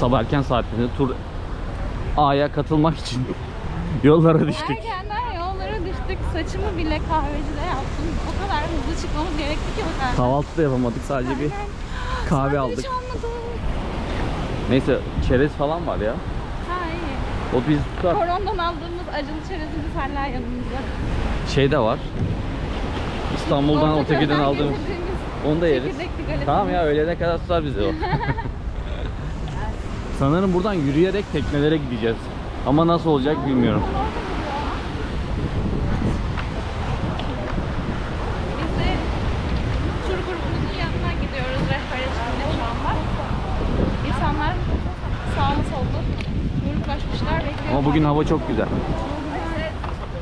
sabah erken saatlerinde tur A'ya katılmak için yollara düştük. Erkenden yollara düştük. Saçımı bile kahvecide yaptım. O kadar hızlı çıkmamız gerekti ki o kadar. Kahvaltı da yapamadık sadece bir kahve aldık. Olmadı. Neyse çerez falan var ya. Ha iyi. O bizi tutar. Korondan aldığımız acılı çerezimiz hala yanımızda. Şey de var. İstanbul'dan Ortaköy'den aldığımız. Onu da yeriz. Tamam ya öğlene kadar tutar bizi o. Sanırım buradan yürüyerek teknelere gideceğiz. Ama nasıl olacak bilmiyorum. Biz de tur grubumuzun yanına gidiyoruz rehber eşliğinde şu anda. İnsanlar sağlı sollu gruplaşmışlar bekliyor. Ama bugün hava çok güzel.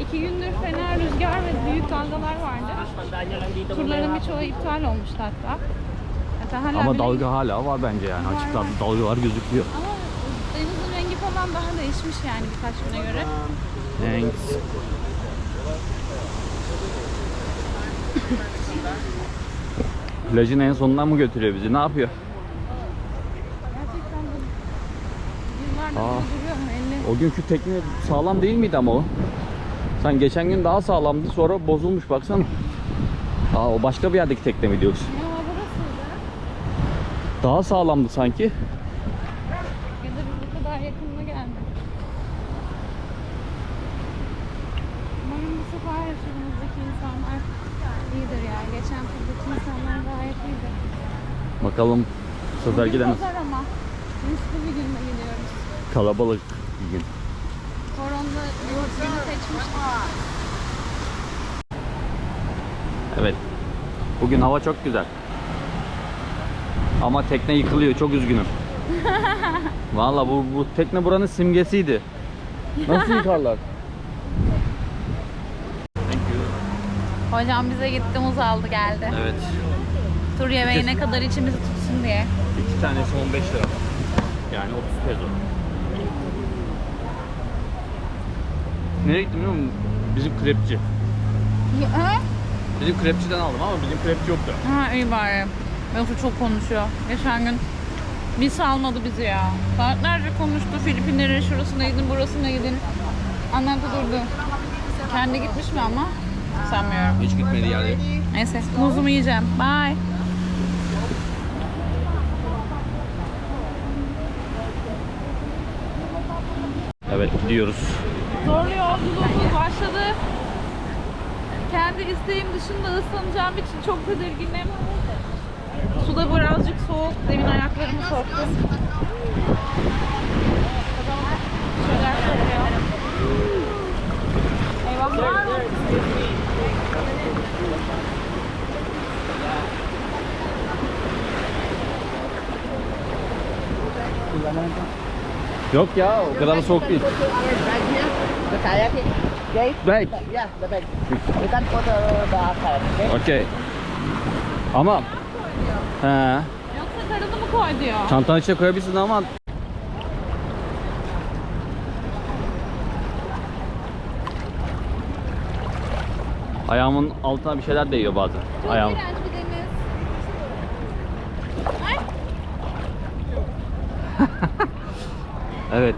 İki gündür fena rüzgar ve büyük dalgalar vardı. Turların birçoğu iptal olmuştu hatta. Hatta hala Ama bile- dalga hala var bence yani. Açıktan dalgalar gözüküyor. Ama falan daha değişmiş yani birkaç güne göre. Thanks. Plajın en sonundan mı götürüyor bizi? Ne yapıyor? Gerçekten bu yıllardır Aa. duruyor mu elli? O günkü tekne sağlam değil miydi ama o? Sen geçen gün daha sağlamdı sonra bozulmuş baksana. Aa o başka bir yerdeki tekne mi diyorsun? Ya burasıydı. Daha sağlamdı sanki. Ya da biz bu kadar yakınına geldik. Umarım bu sefer yaşadığımızdaki insanlar iyidir ya. Geçen turdaki insanlar gayet iyiydi. Bakalım bu sefer Bugün pazar ama. Riskli bir günde gidiyoruz. Kalabalık bir gün. Koronda yurt günü seçmiştik. Evet. Bugün hava çok güzel. Ama tekne yıkılıyor. Çok üzgünüm. Valla bu, bu tekne buranın simgesiydi. Nasıl yıkarlar? Thank you. Hocam bize gitti muz aldı geldi. Evet. Tur yemeğine kadar içimizi tutsun diye. İki tanesi 15 lira. Yani 30 peso. Nereye gittim biliyor musun? Bizim krepçi. Ha? Bizim krepçiden aldım ama bizim krepçi yoktu. Ha iyi bari. Yoksa çok konuşuyor. Geçen gün bir salmadı bizi ya. Saatlerce konuştu. Filipinlerin şurasına gidin, burasına gidin. Anlattı durdu. Kendi gitmiş mi ama? Sanmıyorum. Hiç gitmedi yani. Neyse muzumu yiyeceğim. Bye. Evet gidiyoruz. Zorlu yolculuğumuz başladı. Kendi isteğim dışında ıslanacağım için çok tedirginim. Suda birazcık soğuk. Demin ayaklarımı soktum. Şeyler sokuyor. Eyvahlar. Yok ya o kadar da soğuk değil. bag. Yeah, the bag. You can put uh, the kayak, okay? Okey. Ama he, Yoksa karını mı koy diyor. çantanın içine koyabilirsin ama Ayağımın altına bir şeyler değiyor bazen. Çok Ayağım. iğrenç bir deniz. Ay. Evet.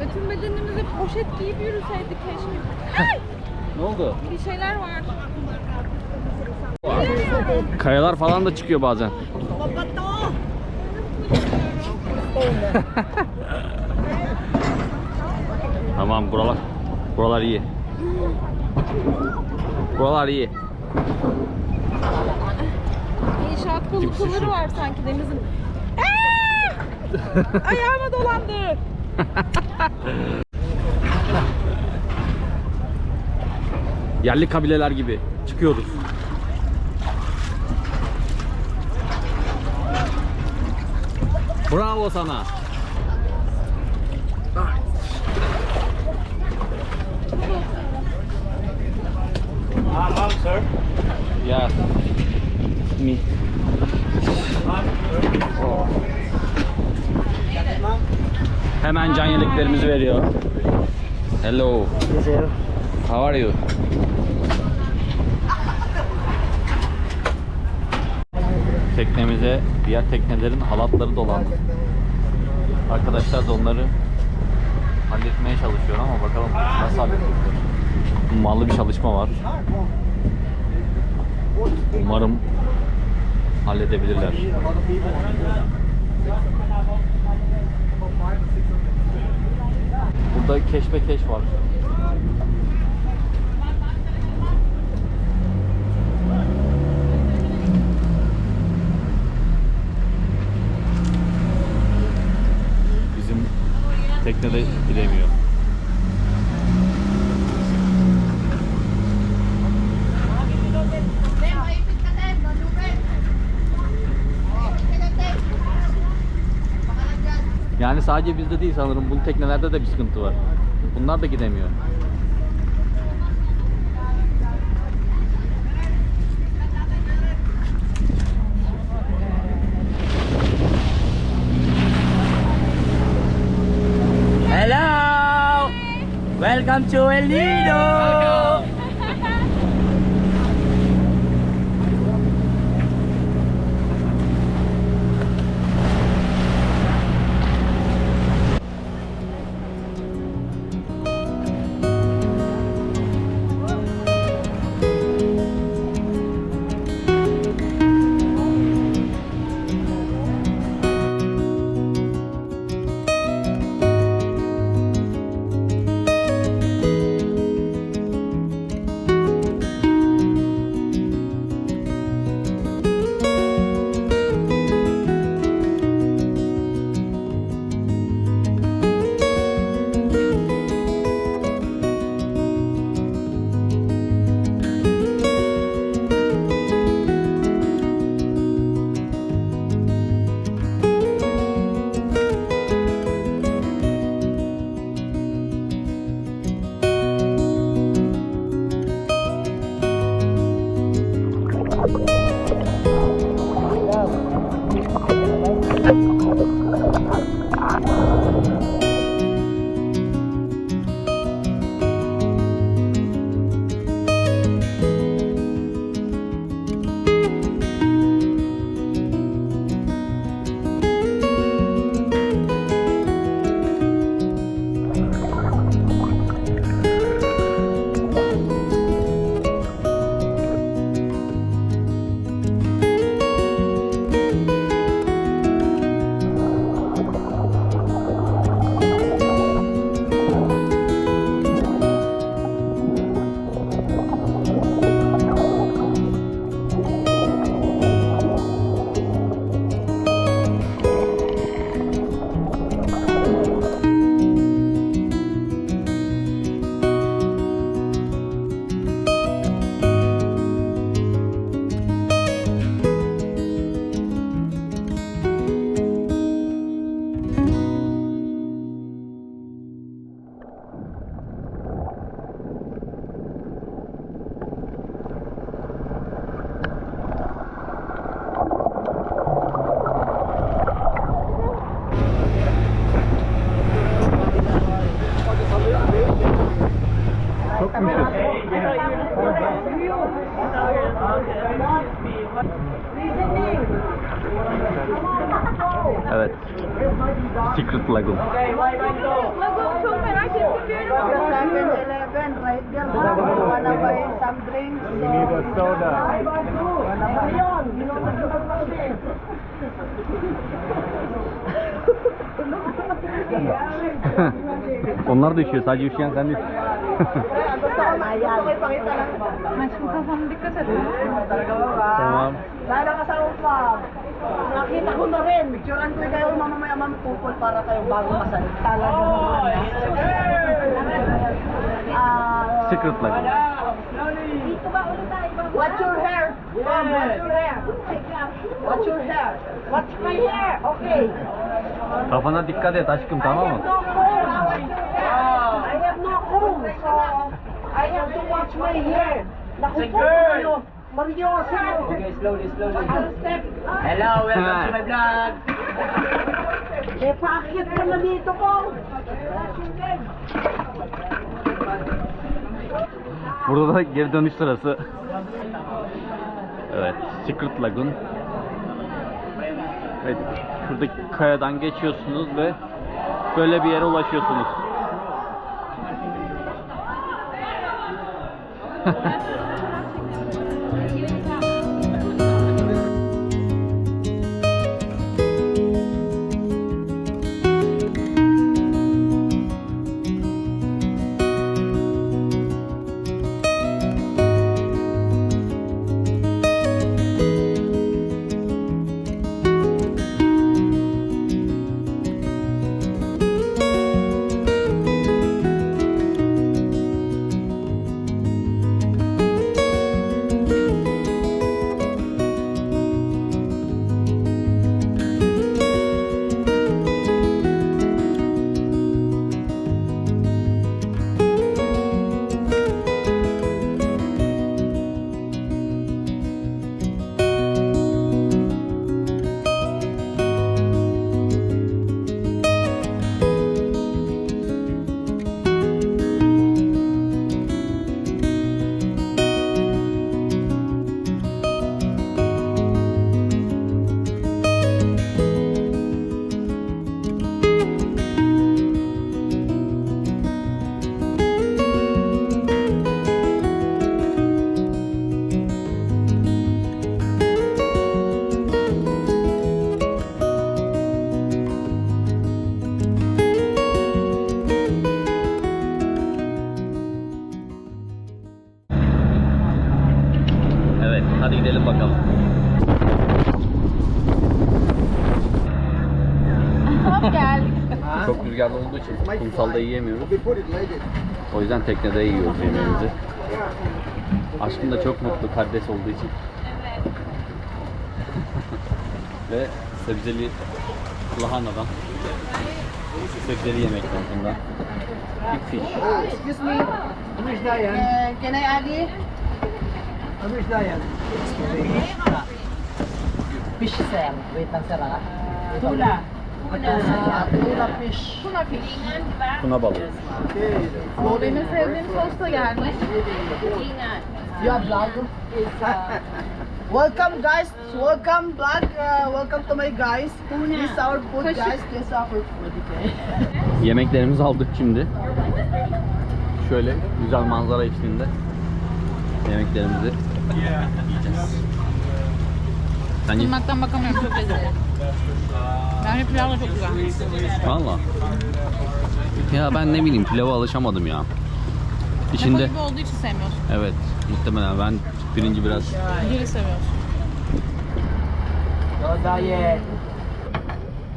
Bütün bedenimizi poşet giyip yürüseydik keşke. Ay! Ne oldu? Bir şeyler var. Kayalar falan da çıkıyor bazen. tamam buralar buralar iyi. Buralar iyi. İnşaat kalıntıları var sanki denizin. Aa! Ayağıma dolandı. Yerli kabileler gibi çıkıyoruz. Bravo sana. Sir. Ya. Mi. Oh. Hemen can yeleklerimizi veriyor. Hello. How are you? Teknemize diğer teknelerin halatları dolandı. Arkadaşlar da onları halletmeye çalışıyor ama bakalım nasıl halledecekler. Mallı bir çalışma var. Umarım halledebilirler. Burada keşfe keş var. Bizim teknede gidemiyor. Yani sadece bizde değil sanırım. Bu teknelerde de bir sıkıntı var. Bunlar da gidemiyor. Hello! Welcome to El Nido! Çok Onlar da üşüyor. Sadece üşüyen sen değil. Aşkım kafana dikkat et. tamam. Lalo ka sa upa. Nakita ko na rin. Picturean ko kayo mamamaya mamupupol para kayo bago masalit. Talaga naman. Ah, Secret Lagoon. What's your hair? Mom, what's your hair? What's your hair? What's my hair? Okay. Kafana dikkat et aşkım tamam mı? no comb. I have no comb, so I have to watch my hair. Nakupo. Mariyosa. Okay, slowly, slowly. Hello, welcome to my vlog. Eh, paakit ko na dito ko. Burada da geri dönüş sırası. Evet, Secret Lagoon. Evet, şuradaki kayadan geçiyorsunuz ve böyle bir yere ulaşıyorsunuz. bakalım. Hop geldik. Çok rüzgarlı olduğu için kumsalda yiyemiyoruz. O yüzden teknede yiyoruz yemeğimizi. Aşkım da çok mutlu karides olduğu için. Ve sebzeli lahanadan, sebzeli yemekten bundan. Big fish. Excuse me. Uh, can I add it? Fish sir. Wait lang sir ah. Tuna. Tuna. Tuna fish. Tuna fish. Tuna balığı. Benim sevdiğim sos da gelmiş. You have vlog? welcome guys. Welcome vlog. Uh, welcome to my guys. This is our food guys. This is our food. Yemeklerimizi aldık şimdi. Şöyle güzel manzara eşliğinde yemeklerimizi yiyeceğiz. Sen ye- Tırnaktan bakamıyorum çok lezzetli. Bence pilav da çok güzel. Valla. Ya ben ne bileyim pilava alışamadım ya. İçinde Lapa gibi olduğu için sevmiyorsun. evet muhtemelen ben pirinci biraz Diri seviyorsun.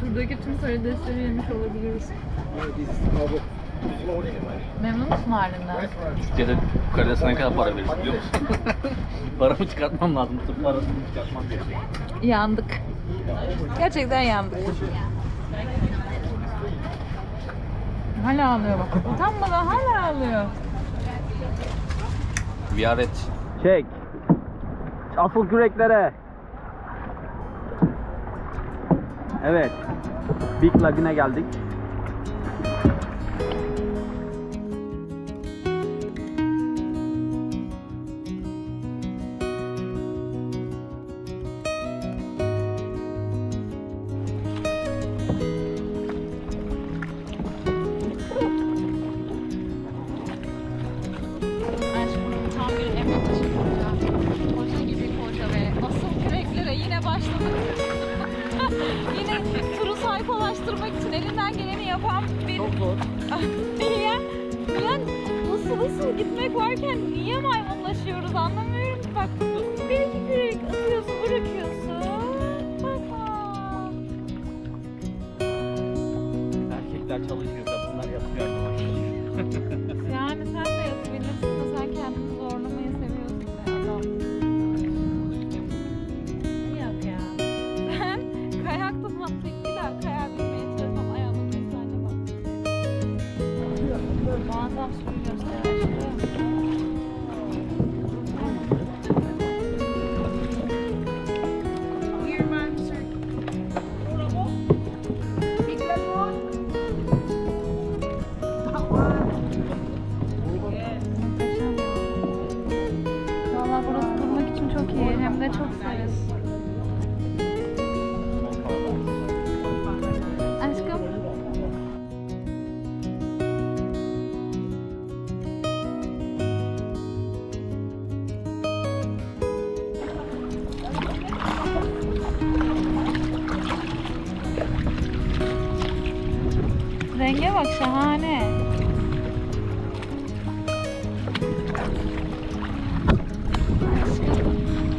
Turdaki tüm karidesleri yemiş olabiliriz. Memnun musun halinden? Türkiye'de karidesine ne kadar para veririz biliyor musun? Paramı çıkartmam lazım. Türk parasını çıkartmam gerekiyor. Yandık. Gerçekten yandık. Hala ağlıyor bak. Utanmadan hala ağlıyor. Ziyaret. Çek. Asıl küreklere. Evet. Big Lagoon'e geldik. Anlamıyorum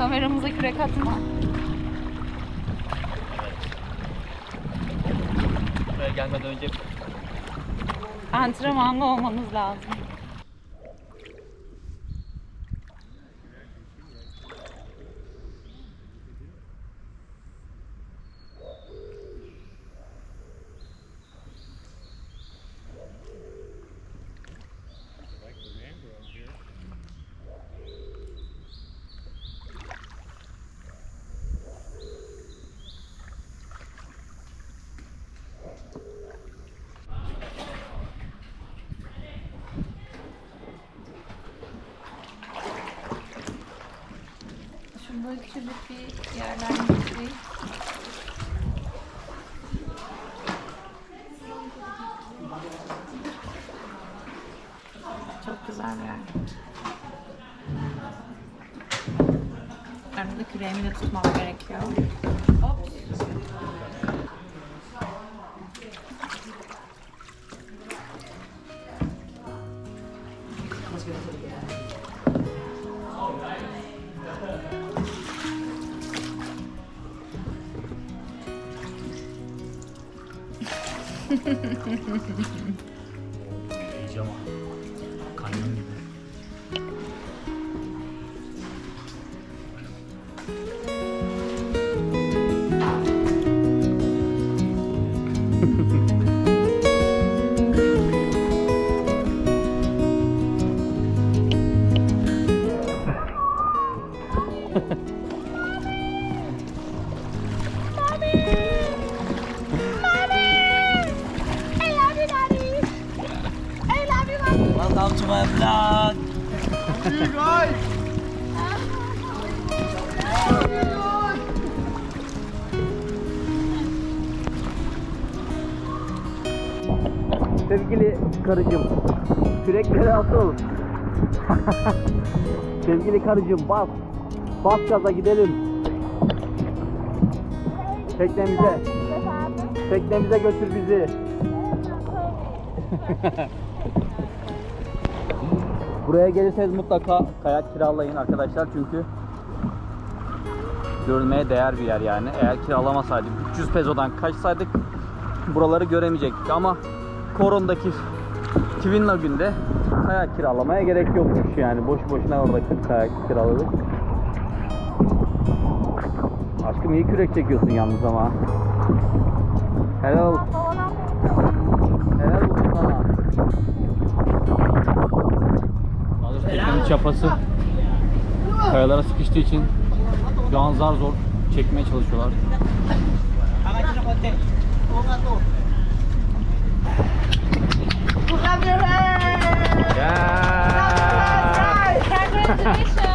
Kameramıza kürek atma. Buraya gelmeden önce Antrenmanlı olmanız lazım. Küçücük bir yerden. Çok güzel bir yer. Arada küreğimi de tutmam gerekiyor. Hop. ハハハハハ。Vlog. Sevgili karıcığım, kürekleri atıl. Sevgili karıcığım bas. Bas gaza gidelim. Teknemize. Teknemize götür bizi. Buraya gelirseniz mutlaka kayak kiralayın arkadaşlar çünkü görülmeye değer bir yer yani. Eğer kiralamasaydık 300 pezodan kaçsaydık buraları göremeyecektik ama Koron'daki Twin Lagoon'de kayak kiralamaya gerek yokmuş yani. Boş boşuna orada kayak kiraladık. Aşkım iyi kürek çekiyorsun yalnız ama. Helal. Helal çapası kayalara sıkıştığı için şu an zar zor çekmeye çalışıyorlar. Yeah. Congratulations!